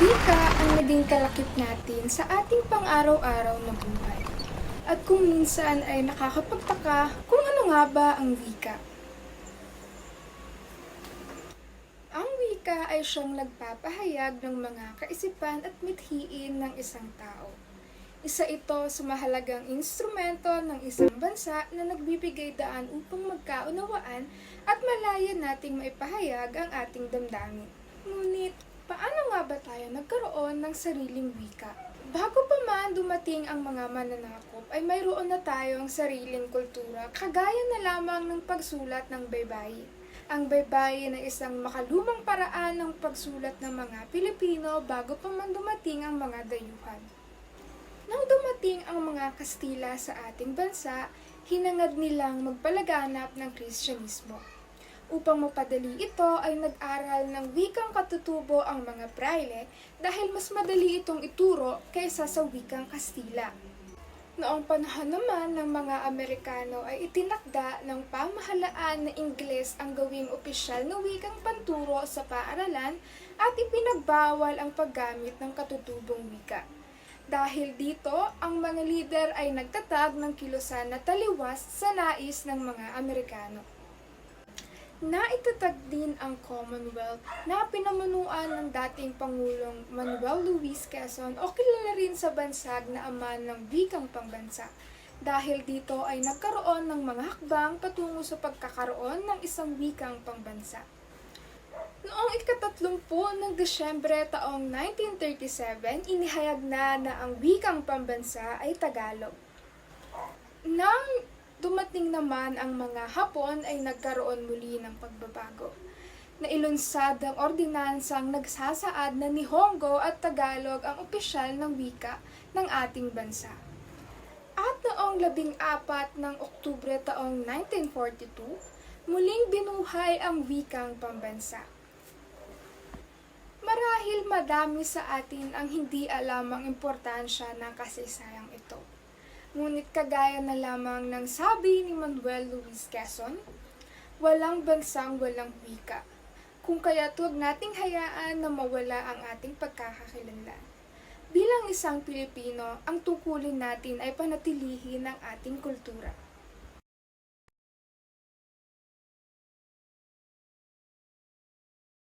Wika ang naging kalakip natin sa ating pang-araw-araw na buhay. At kung minsan ay nakakapagtaka kung ano nga ba ang wika. Ang wika ay siyang nagpapahayag ng mga kaisipan at mithiin ng isang tao. Isa ito sa mahalagang instrumento ng isang bansa na nagbibigay daan upang magkaunawaan at malaya nating maipahayag ang ating damdamin. Ngunit, paano nga ba tayo nagkaroon ng sariling wika? Bago pa man dumating ang mga mananakop, ay mayroon na tayong sariling kultura, kagaya na lamang ng pagsulat ng baybayin. Ang baybayin ay isang makalumang paraan ng pagsulat ng mga Pilipino bago pa man dumating ang mga dayuhan. Nang dumating ang mga Kastila sa ating bansa, hinangad nilang magpalaganap ng Kristyanismo. Upang mapadali ito ay nag-aral ng wikang katutubo ang mga praile dahil mas madali itong ituro kaysa sa wikang Kastila. Noong panahon naman ng mga Amerikano ay itinakda ng pamahalaan na Ingles ang gawing opisyal na wikang panturo sa paaralan at ipinagbawal ang paggamit ng katutubong wika. Dahil dito, ang mga lider ay nagtatag ng kilusan na taliwas sa nais ng mga Amerikano. Naitatag din ang Commonwealth na pinamunuan ng dating Pangulong Manuel Luis Quezon o kilala rin sa bansag na ama ng wikang pambansa. Dahil dito ay nagkaroon ng mga hakbang patungo sa pagkakaroon ng isang wikang pambansa. Noong ikatatlumpu ng Desyembre taong 1937, inihayag na na ang wikang pambansa ay Tagalog. Nang dumating naman ang mga Hapon ay nagkaroon muli ng pagbabago. Nailunsad ang ordinansang nagsasaad na Nihongo at Tagalog ang opisyal ng wika ng ating bansa. At noong labing apat ng Oktubre taong 1942, muling binuhay ang wikang pambansa. Marahil madami sa atin ang hindi alam ang importansya ng kasaysayang ito. Ngunit kagaya na lamang ng sabi ni Manuel Luis Quezon, walang bansang walang wika. Kung kaya tuwag nating hayaan na mawala ang ating pagkakakilanlan. Bilang isang Pilipino, ang tungkulin natin ay panatilihin ang ating kultura.